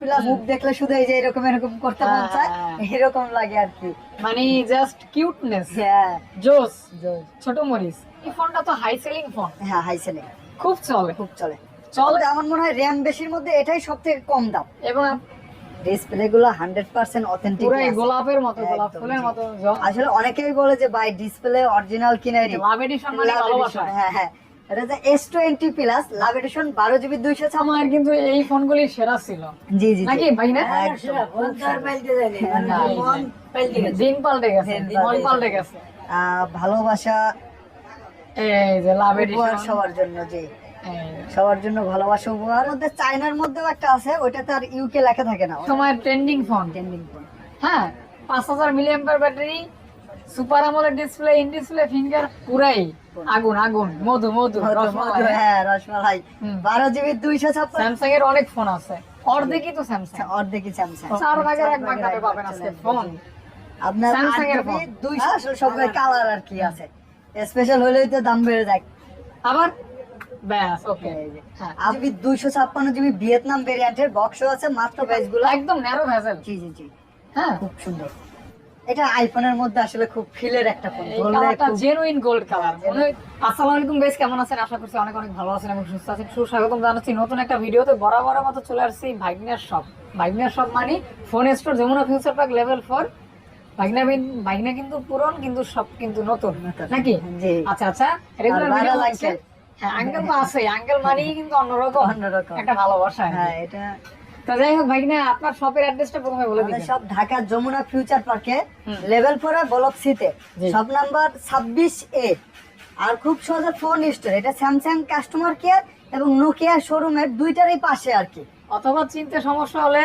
Plus মুখ দেখলে শুধু এই যে এরকম এরকম করতে মন চায় হ্যাঁ। এরকম লাগে আর কি। মানে জাস্ট কিউটনেস হ্যাঁ। জোস। জোর। ছোট মরিস এই ফোনটা তো হাই সেলিং ফোন হ্যাঁ হাই সেলিং খুব চলে। খুব চলে। চলে। আমার মনে হয় র্যাম বেশির মধ্যে এটাই সব থেকে কম দাম। এবং ডিসপ্লে গুলো হান্ড্রেড পার্সেন্ট অথেন্টিক গোলাপের মতো গোলাপ ফুলের মতো আসলে অনেকেই বলে যে বাই ডিসপ্লে অরিজিনাল কিনে লাভ এডিশন মানে ভালোবাসা। হ্যাঁ হ্যাঁ। এটা যে S twenty plus love edition বারো জিবি দুইশো আমার কিন্তু এই ফোনগুলি সেরা ছিল। জি জি জি। নাকি ভাই না দিন পাল্টে গেছে মন পাল্টে পাল্টে গেছে। ভালোবাসা এই যে লাভ এডিশন সবার জন্য জি। সবার জন্য ভালোবাসা উপহার। মধ্যে চায়নার মধ্যেও একটা আছে ওইটাতে আর ইউকে লেখা থাকে না। সময়ের ট্রেন্ডিং ফোন ট্রেন্ডিং ফোন হ্যাঁ পাঁচ হাজার milliampere battery super AMOLED display in display finger পুরাই। আগুন আগুন মধু মধু রসমালাই। হ্যাঁ রসমালাই। বারো জিবি দুইশো ছাপ্পান্ন। স্যামসাং এর অনেক ফোন আছে। অর্ধেকই তো স্যামসাং। অর্ধেকই স্যামসাং। চার ভাগের এক ভাগ দামে পাবেন আজকে ফোন। আপনার Samsung এর ফোন। দুইশো সব কালার আর কি আছে। স্পেশাল হলেই তো দাম বেড়ে যায়। আবার? ব্যাস ওকে। হ্যাঁ। আট দুইশো ছাপ্পান্ন জিবি ভিয়েতনাম ভেরিয়েন্টের বক্সও আছে মাত্রগুলো। একদম ন্যারো ভেজেল জি জি জি। হ্যাঁ। খুব সুন্দর। এটা আইফোনের মধ্যে আসলে খুব ফিলের একটা ফোন কালারটা জেনুইন গোল্ড কালার আসসালামু আলাইকুম কেমন আছেন? আশা করছি অনেক অনেক ভালো আছেন এবং সুস্থ আছেন। সুস্বাগতম জানাচ্ছি নতুন একটা ভিডিওতে। বরাবর মতো চলে আসছি ভাইগনার শপ ভাইগনার শপ মানে phone store Jamuna future park level ভাইগনা ভাইগনা কিন্তু পুরন কিন্তু সব কিন্তু নতুন। নাকি? আচ্ছা আচ্ছা রেগুলার ভিডিও হচ্ছে। uncle। হ্যাঁ আঙ্কেল তো আছে আঙ্কেল মানেই কিন্তু অন্যরকম। অন্যরকম। একটা ভালোবাসা। হ্যাঁ এটা তো যাই হোক ভাইগনা আপনার শপের অ্যাড্রেসটা প্রথমে বলে দিন সব ঢাকা যমুনা ফিউচার পার্কে লেভেল ফোরে ব্লক সিতে সব নাম্বার ছাব্বিশ এ আর খুব সহজে ফোন স্টোর এটা স্যামসাং কাস্টমার কেয়ার এবং নোকিয়া শোরুমের দুইটারই পাশে আর কি। অথবা চিনতে সমস্যা হলে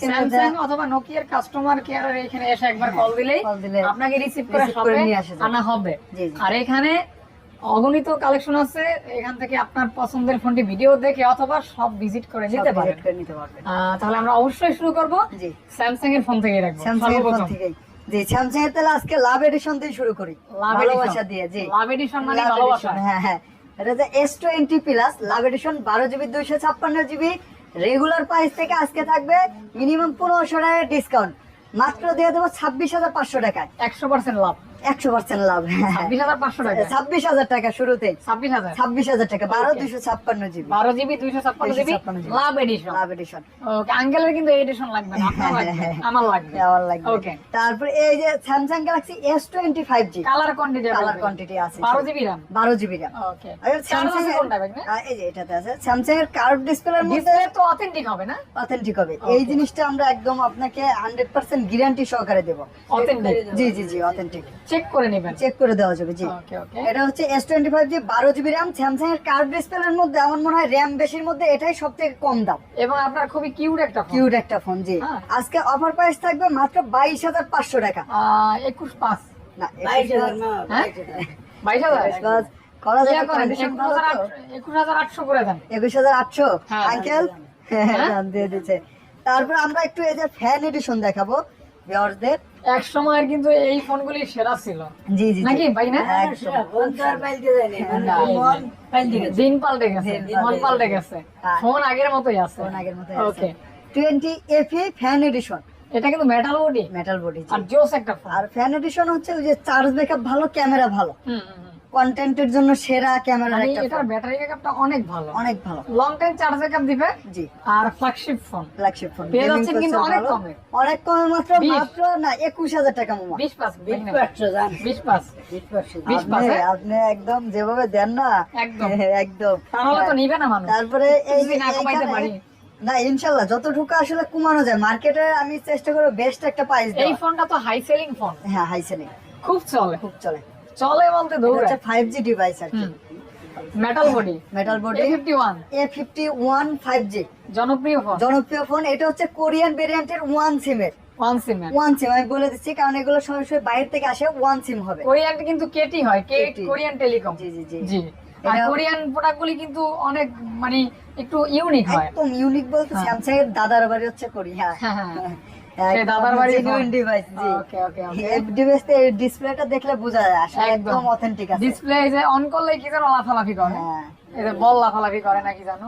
স্যামসাং অথবা নোকিয়ার কাস্টমার কেয়ারের এখানে এসে একবার কল দিলেই আপনাকে রিসিভ করে। আনা হবে। আর এখানে অগণিত কালেকশন আছে এখান থেকে আপনার পছন্দের ফোনটি ভিডিও দেখে অথবা সব ভিজিট করে নিতে পারেন। পারবেন। তাহলে আমরা অবশ্যই শুরু করব। স্যামসাং এর ফোন থেকে রাখব স্যামসাং এর ফোন থেকেই। জি স্যামসাং এর তাহলে আজকে লাভ এডিশন দিয়ে শুরু করি। লাভ ভালোবাসা দিয়ে জি। লাভ এডিশন মানে ভালোবাসা। হ্যাঁ হ্যাঁ। এটা যে S twenty plus love edition বারো জিবি দুইশো ছাপ্পান্ন জিবি রেগুলার প্রাইস থেকে আজকে থাকবে মিনিমাম পনেরোশো টাকার ডিসকাউন্ট মাত্র দিয়ে দেবো ছাব্বিশ হাজার পাঁচশো টাকায়। একশো পার্সেন্ট লাভ। একশো পার্সেন্ট লাভ। ছাব্বিশ হাজার টাকা। শুরুতে। ছাব্বিশ হাজার। ছাব্বিশ হাজার টাকা বারো দুইশো ছাপ্পান্ন জিবি। বারো জিবি দুইশো ছাপ্পান্ন GB love edition love edition okay আঙ্কেলের কিন্তু এডিশন লাগবে না আমার লাগবে। আমার লাগবে। ওকে তারপরে এই যে Samsung Galaxy S twenty five G colour quantity colour quantity আছে। বারো জিবি রাম বারো জিবি র্যাম ওকে স্যামসাং এই যে এটাতে আছে। স্যামসাং এর কার্ভ ডিসপ্লের মধ্যে ডিসপ্লে তো অথেন্টিক হবে না? অথেন্টিক হবে। এই জিনিসটা আমরা একদম আপনাকে হান্ড্রেড পার্সেন্ট গ্যারান্টি সহকারে দেবো। অথেন্টিক জি জি জি অথেন্টিক চেক করে নেবেন। চেক করে দেওয়া যাবে জি। ওকে ওকে এটা হচ্ছে এস টোয়েন্টি ফাইভ জি বারো জিবি র্যাম স্যামসাং এর কার্ভ ডিসপ্লের মধ্যে আমার মনে হয় র্যাম বেশির মধ্যে এটাই সব থেকে কম দাম। এবং আপনার খুবই কিউট একটা কিউট একটা ফোন জি। হ্যাঁ। আজকে অফার প্রাইস থাকবে মাত্র বাইশ হাজার পাঁচশো টাকা। একুশ পাঁচ। না বাইশ হাজার একুশ হাজার আটশো আটশো? হ্যাঁ। আঙ্কেল হ্যাঁ? দিয়ে দিচ্ছে। তারপর আমরা একটু এই যে ফ্যান এডিশন দেখাবো। ভিউয়ারদের এক সময়ের কিন্তু এই ফোনগুলি সেরা ছিল। জি জি জি। নাকি ভাই না? দিন পাল্টে গেছে মন পাল্টে গেছে। হ্যাঁ। ফোন আগের মতোই আছে। ফোন আগের মতো ওকে। টোয়েন্টি এ ফ্যান এডিশন। এটা কিন্তু মেটাল বডি মেটাল বডি আর জোস একটা আর ফ্যান এডিশন হচ্ছে ওই যে চার্জ ব্যাকআপ ভালো ক্যামেরা ভালো। হুম। কন্টেন্টের জন্য সেরা ক্যামেরার মানে একটা phone। ব্যাটারি ব্যাকআপটা অনেক ভালো। অনেক ভালো। লং টাইম চার্জ ব্যাকআপ দিবে। জি। আর ফ্ল্যাগশিপ ফোন ফ্ল্যাগশিপ ফোন পেয়ে যাচ্ছেন কিন্তু অনেক কমে। অনেক কমে মাত্র মাত্র না একুশ হাজার টাকা মামা। বিশ পাস বিশ পাস বিশ পাস আপনি আপনি একদম যেভাবে দেন না একদম। একদম। তাহলে তো নিবে না মানুষ। তারপরে এই না কমাইতে পারি। না ইনশাল্লাহ যতটুকু আসলে কমানো যায় মার্কেটে আমি চেষ্টা করব বেস্ট একটা প্রাইস এই ফোনটা তো হাই সেলিং ফোন হ্যাঁ হাইসেনে খুব চলে। খুব চলে। চলে বলতে এটা দৌড়ে হচ্ছে ফাইভ ডিভাইস আর কি। Metal body metal body A fifty one A fifty one five G জনপ্রিয় ফোন জনপ্রিয় ফোন এটা হচ্ছে কোরিয়ান ভেরিয়েন্টের ওয়ান সিমের ওয়ান সিম ওয়ান সিম আমি বলে দিচ্ছি কারণ এগুলো সরাসরি বাইরে থেকে আসে ওয়ান সিম হবে। কোরিয়ান কিন্তু কেটি হয় কে কোরিয়ান টেলিকম জি জি জি। জি। আর কোরিয়ান প্রোডাক্টগুলি কিন্তু অনেক মানে একটু ইউনিক হয়। একদম ইউনিক বলতে। স্যামসাং এর দাদার বাড়ি হচ্ছে কোরিয়া হ্যাঁ হ্যাঁ। দাদার বাড়ি ডিভাইস জি। ওকে ওকে এই ডিভাইসটা ডিসপ্লেটা দেখলে বোঝা যায় আসলে একদম। একদম অথেন্টিক আছে। ডিসপ্লে যে অন করলে কি যেন লাফালাফি করে? হ্যাঁ। এই যে বল লাফালাফি করে নাকি জানো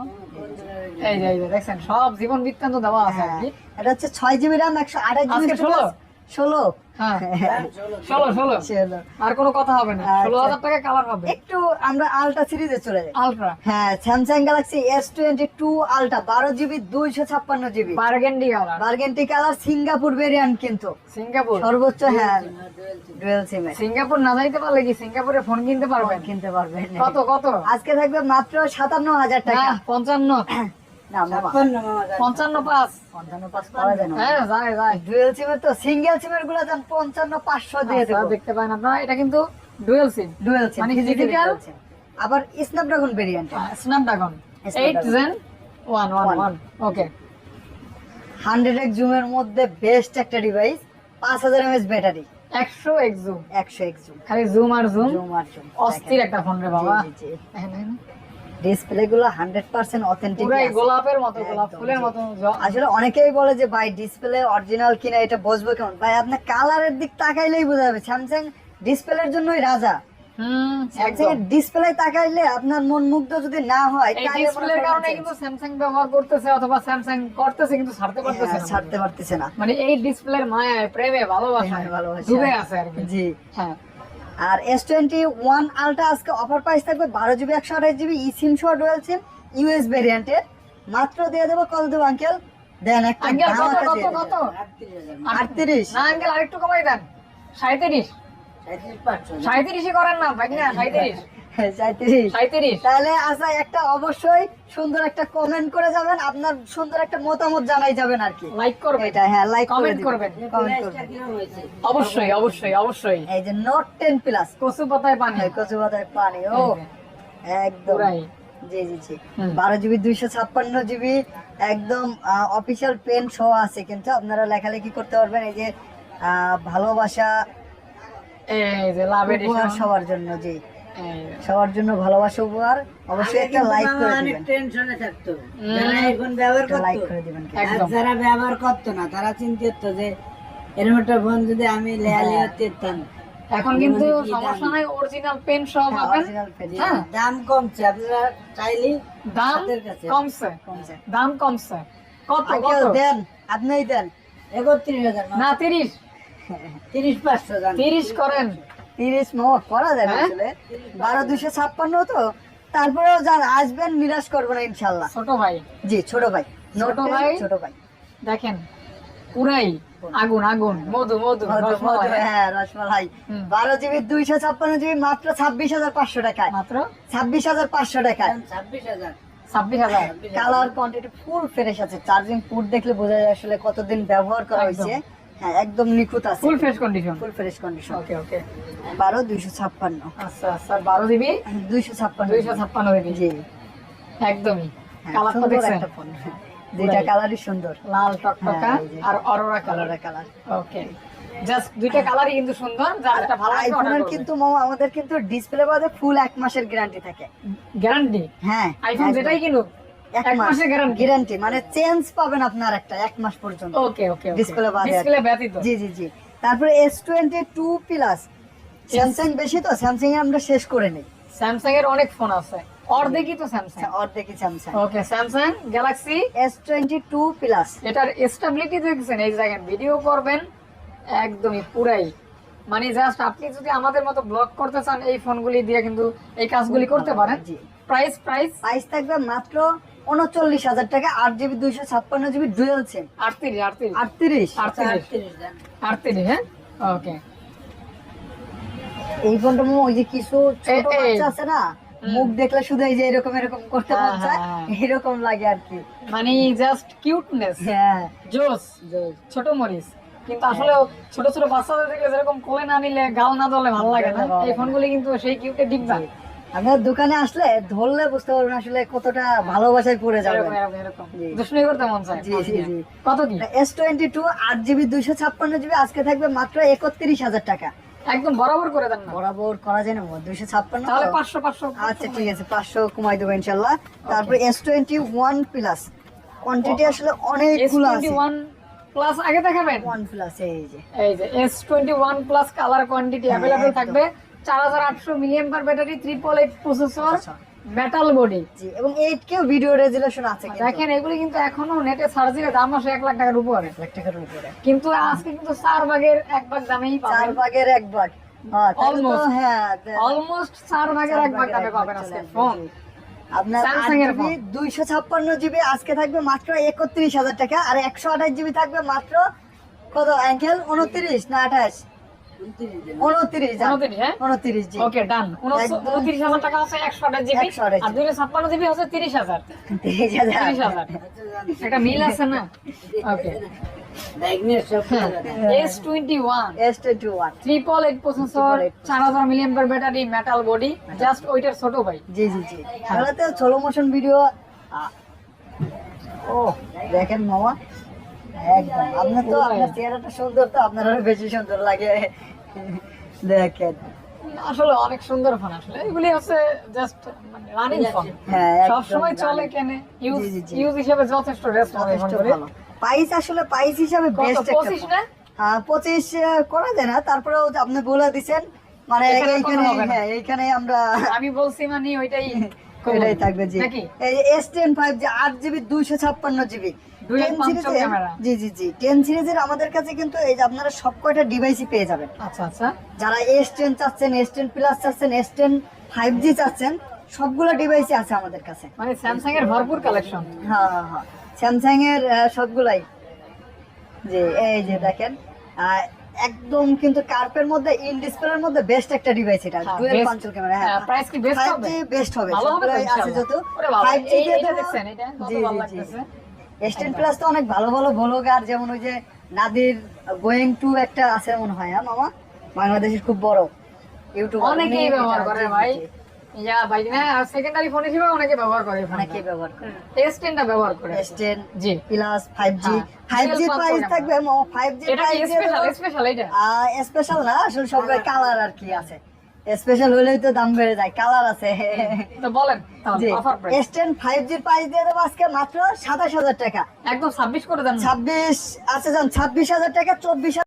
এই যে এই যে দেখছেন সব জীবন বৃত্তান্ত দেওয়া আছে আর হ্যাঁ। কি এটা হচ্ছে জিবি ষোলো? ষোলো হ্যাঁ। ষোলো ষোলো ষোলো আর কোনো কথা হবে না। আচ্ছা। ষোলো হাজার টাকা কালার হবে। একটু আমরা আলট্রা সিরিজে চলে যাই। আলট্রা হ্যাঁ Samsung Galaxy S twenty two ultra বারো জিবি দুইশো ছাপ্পান্ন GB burgundy colour burgundy colour Singapore variant কিন্তু। সিঙ্গাপুর সর্বোচ্চ হ্যাঁ। ডুয়েল সিম সিঙ্গাপুর না যাইতে পারলে কি সিঙ্গাপুরে ফোন কিনতে পারবেন? কিনতে পারবেন। কত কত? আজকে থাকবে মাত্র সাতান্ন হাজার টাকা। পঞ্চান্ন। পঞ্চান্ন পাঁচ। পঞ্চান্ন পাঁচ করা যায় হ্যাঁ যায় যায়। ডুয়েল সিমের তো সিঙ্গেল সিমেরগুলো যান পঞ্চান্ন পাঁচশো দিয়ে দেখতে পারেন আপনারা। এটা কিন্তু ডুয়েল সিম। ডুয়েল সিম মানে physical? আবার Snapdragon variant Snapdragon. Eight gen one one one okay hundred X জুমের মধ্যে বেস্ট একটা ডিভাইস পাঁচ হাজার এমএস ব্যাটারি। একশো এক জুম। একশো এক্স জুম। খালি জুম আর জুম। জুম আর জুম। অস্থির একটা ফোন রে বাবা। ডিসপ্লে গুলো হান্ড্রেড পার্সেন্ট অথেন্টিক গোলাপের মতো গোলাপ ফুলের মতো আসলে অনেকেই বলে যে ভাই ডিসপ্লে অরিজিনাল কিনা এটা বসবো কেমন? ভাই আপনার কালারের দিক তাকাইলেই বোঝা যাবে। স্যামসাং ডিসপ্লের জন্যই রাজা। ডিসপ্লে তাকাইলে আপনার মন মুগ্ধ যদি না হয় ডিসপ্লের কারণে কিন্তু স্যামসাং ব্যবহার করতেছে অথবা স্যামসাং করতেছে কিন্তু ছাড়তে পারতেছে হ্যাঁ, না। ছাড়তে পারতেছে না। মানে এই ডিসপ্লের মায়ায় প্রেমে ভালোবাসায় ডুবে আছে আর জি। হ্যাঁ। আর এস টোয়েন্টি ওয়ান আলটা আজকে অফার প্রাইস থাকবে বারো জিবি একশো আঠাশ জিবি ই সিম সহ ডুয়েল সিম ইউএস ভেরিয়েন্টের মাত্র দিয়ে দেবো কত দেবো আঙ্কেল দেন একটা। আটত্রিশ। না আঙ্কেল আরেকটু কমাই দেন। সাঁত্রিশ সাঁত্রিশই করেন না ভাই না সাঁত্রিশ তাহলে আশা একটা অবশ্যই সুন্দর একটা কমেন্ট করে যাবেন আপনার সুন্দর একটা মতামত জানাই যাবেন আর কি। লাইক করবেন। এটা হ্যাঁ লাইক করবেন। কমেন্ট করবেন। অবশ্যই অবশ্যই অবশ্যই। এই যে নোট প্লাস কচু পাতায় পানি। কচু পাতায় পানি ও। একদম। জি জি জি। বারো জিবি দুইশো ছাপ্পান্ন জিবি একদম অফিসিয়াল পেন সহ আছে কিন্তু আপনারা লেখালেখি করতে পারবেন এই যে আহ, ভালোবাসা সবার জন্য জি। সবার জন্য ভালোবাসা উপহার। অবশ্যই একটা লাইক করে অনেক দিবেন। টেনশনে থাকতো। যারা এখন ব্যবহার একটা লাইক করে দিবেন একদম। যারা ব্যবহার করতো না তারা চিন্তা করতো যে এরকম একটা ফোন যদি আমি লেয়ালি হতাম এখন কিন্তু সমস্যা নাই অরিজিনাল পেন সহ পাবেন। হ্যাঁ। দাম কমছে আপনারা চাইলে দাম কমছে। কমছে। দাম কমছে। কত কত? দেন আপনিই দেন। একত্রিশ হাজার না তিরিশ। তিরিশ পাঁচশো দাম। তিরিশ করেন। তিরিশ মামা করা যায় না হ্যাঁ? আসলে। বারো দুশো ছাপ্পান্ন তো তারপরেও যান আসবেন নিরাশ করব না ইনশাল্লাহ। ছোট ভাই। জি ছোট ভাই। ছোট ভাই? ছোট ভাই। দেখেন পুরাই আগুন আগুন। মধু মধু মধু, হ্যাঁ রসমালাই। বারো জিবি দুইশো ছাপ্পান্ন জিবি মাত্র ছাব্বিশ হাজার পাঁচশো টাকায়। মাত্র? ছাব্বিশ হাজার পাঁচশো টাকায়। ছাব্বিশ হাজার। ছাব্বিশ হাজার? কালার কোয়ান্টিটি ফুল ফ্রেশ আছে। চার্জিং পুট দেখলে বোঝা যায় আসলে কতদিন ব্যবহার করা হয়েছে। হ্যাঁ একদম নিখুঁত আছে। Full fresh condition full fresh condition okay okay বারো দুইশো ছাপ্পান্ন। আচ্ছা আচ্ছা বারো জিবি দুইশো ছাপ্পান্ন দুইশো ছাপ্পান্ন জিবি জি। একদমই। হ্যাঁ, কালারটা দেখছেন? একটা ফোন দুইটা কালারই সুন্দর। লাল টকটকা হ্যাঁ, আর aurora colour colour okay just দুইটা কালারই কিন্তু সুন্দর ভালো লাগে আইফোনের কিন্তু মামা আমাদের কিন্তু ডিসপ্লে বাদে ফুল এক মাসের গ্যারান্টি থাকে। গ্যারান্টি হ্যাঁ আইফোন যেটাই কিনুক এক এক মাসের গ্যারান্টি গ্যারান্টি মানে চেঞ্জ পাবেন আপনার একটা এক মাস পর্যন্ত। ওকে ওকে Display বাদে আর কি। ডিসপ্লে ব্যতীত। জি জি জি। তারপরে S twenty two plus Samsung বেশি তো স্যামসাং এ আমরা শেষ করে নেই। স্যামসাং এর অনেক ফোন আছে। অর্ধেকই তো Samsung অর্ধেকই Samsung okay Samsung Galaxy S twenty two plus এটার স্টেবিলিটি দেখছেন এই জায়গায় ভিডিও করবেন একদমই পুরাই। মানে জাস্ট আপনি যদি আমাদের মতো ব্লগ করতে চান এই ফোনগুলি দিয়ে কিন্তু এই কাজগুলি করতে পারেন প্রাইস প্রাইস প্রাইস থাকবে মাত্র উনচল্লিশ হাজার টাকা আট জিবি দুইশো ছাপ্পান্ন জিবি ডুয়েল সিম আটত্রিশ আটত্রিশ। আটত্রিশ। আটত্রিশ। আটত্রিশ হ্যাঁ? ওকে এই ফোনটা ওই যে কিছু ছোট বাচ্চা আছে না মুখ দেখলে শুধু এই যে এরকম এরকম করতে হ্যাঁ, মন চায় হ্যাঁ, এরকম লাগে আর কি। মানে জাস্ট কিউটনেস হ্যাঁ। জোস। ছোট মরিচ। কিন্তু আসলে ছোট ছোট বাচ্চাদের দেখলে যেরকম কোলে না নিলে গাল না দলে ভালো লাগে না। এই ফোনগুলি কিন্তু সেই কিউটে না। আপনার দোকানে আসলে ধরলে বুঝতে পারবেন আসলে কতটা ভালোবাসায় পড়ে যাবে এরকম করতে মন চায় জি, জি, জি। কত কি? এস টোয়েন্টি টু আট জিবি দুইশো ছাপ্পান্ন জিবি আজকে থাকবে মাত্র একত্রিশ হাজার টাকা। একদম বরাবর করে দেন না? বরাবর করা যায় না দুইশো ছাপ্পান্ন। তাহলে পাঁচশো পাঁচশো আচ্ছা ঠিক আছে পাঁচশো কমাই দেবো ইনশাল্লাহ। তারপরে S twenty one plus quantity আসলে অনেকগুলো আছে। প্লাস আগে দেখাবেন? ওয়ান প্লাস এই যে। এই যে S twenty one plus colour quantity available থাকবে। চার হাজার আটশো million per battery triple eight processor metal body জি এবং এইট কেও ভিডিও রেজুলেশন আছে দেখেন এগুলি কিন্তু এখনও নেটে সার্চ দিলে দাম আসে এক লাখ টাকার উপরে। এক লাখ টাকার উপরে। কিন্তু আজকে কিন্তু চার ভাগের এক ভাগ দামেই চার ভাগের এক ভাগ। হ্যাঁ, তাহলে হ্যাঁ অলমোস্ট চার ভাগের এক ভাগ দামে পাবেন আজকে ফোন আপনার। দুইশো ছাপ্পান্ন জিবি আজকে থাকবে মাত্র একত্রিশ হাজার টাকা। আর একশো আঠাশ জিবি থাকবে মাত্র কত? অ্যাঙ্কেল উনত্রিশ না আঠাশ? উনত্রিশ যান। উনত্রিশ? জি। ওকে ডান। উনত্রিশ হাজার টাকা হচ্ছে একশো আঠাশ জিবি। আর দুইশো ছাপ্পান্ন জিবি হচ্ছে তিরিশ হাজার। তিরিশ হাজার। একটা মিল আছে না? ওকে। ব্যাগনের সব। S twenty one S twenty one triple eight processor চার হাজার million battery metal body just ওইটার ছোট ভাই। জি জি জি। তাহলে তো মোশন ভিডিও ও দেখেন মামা। একদম। আপনার তো আপনার চেহারাটা সুন্দর তো আপনার আরও বেশি সুন্দর লাগে। দেখেন। আসলে অনেক সুন্দর ফোন আসলে। এগুলি হচ্ছে জাস্ট মানে রানিং ফোন হ্যাঁ সব সময় চলে কেনে? ইউজ জি, জি, জি। ইউজ হিসেবে যথেষ্ট রেস্ট হবে প্রাইস আসলে প্রাইস হিসাবে বেস্ট একটা পঁচিশ। না? হ্যাঁ আহ, করা যায় না। তারপরেও আপনি বলে দিছেন মানে এইখানে। হ্যাঁ এইখানে আমরা আমি বলছি মানে ওইটাই এটাই থাকবে জি। এই এস টেন ফাইভ জি আট জিবি দুইশো ছাপ্পান্ন জিবি দুই এক পাঁচশো ক্যামেরা। জি জি জি। টেন সিরিজের আমাদের কাছে কিন্তু এই যে আপনারা সব কয়টা ডিভাইসই পেয়ে যাবেন। আচ্ছা আচ্ছা। যারা এস টেন চাচ্ছেন এস টেন প্লাস চাচ্ছেন এস টেন ফাইভ জি চাচ্ছেন সবগুলো ডিভাইসই আছে আমাদের কাছে। মানে স্যামসাং এর ভরপুর কালেকশন হ্যাঁ হ্যাঁ হ্যাঁ। স্যামসাং এর সবগুলাই। জি এই যে দেখেন একদম কিন্তু কার্পের মধ্যে ইন ডিসপ্লের মধ্যে বেস্ট একটা ডিভাইস এটা। হ্যাঁ, ডুয়েল ক্যামেরা হ্যাঁ। হ্যাঁ, price কি best হবে? বেস্ট হবে। ভালো হবে আছে যত 5G দিয়ে দেখছেন, এটা কত ভালো। লাগতেছে। S10 প্লাস তো অনেক ভালো ভালো ব্লগার যেমন ওই যে নাদির গোয়িং টু একটা আছে মনে হয় হ্যাঁ মামা? বাংলাদেশের খুব বড় ইউটিউব অনেকেই ব্যবহার করে ভাই। ইয়া ভাই না সেকেন্ডারি ফোন হিসেবে অনেকে ব্যবহার করে অনেকেই ব্যবহার করে। এস টেনটা ব্যবহার করে। S10 জি। প্লাস 5G হ্যাঁ, 5G প্রাইস থাকবে মামা 5G এটা স্পেশাল স্পেশাল এটা স্পেশাল না আসলে সব কালার আর কি আছে। স্পেশাল হলেই তো দাম বেড়ে যায় কালার আছে। তো বলেন জি। তাহলে offer price S10 5G price দিয়ে দেবো আজকে মাত্র সাতাশ হাজার টাকা। একদম 26 করে দেন। ছাব্বিশ আচ্ছা যান ছাব্বিশ হাজার টাকা চব্বিশ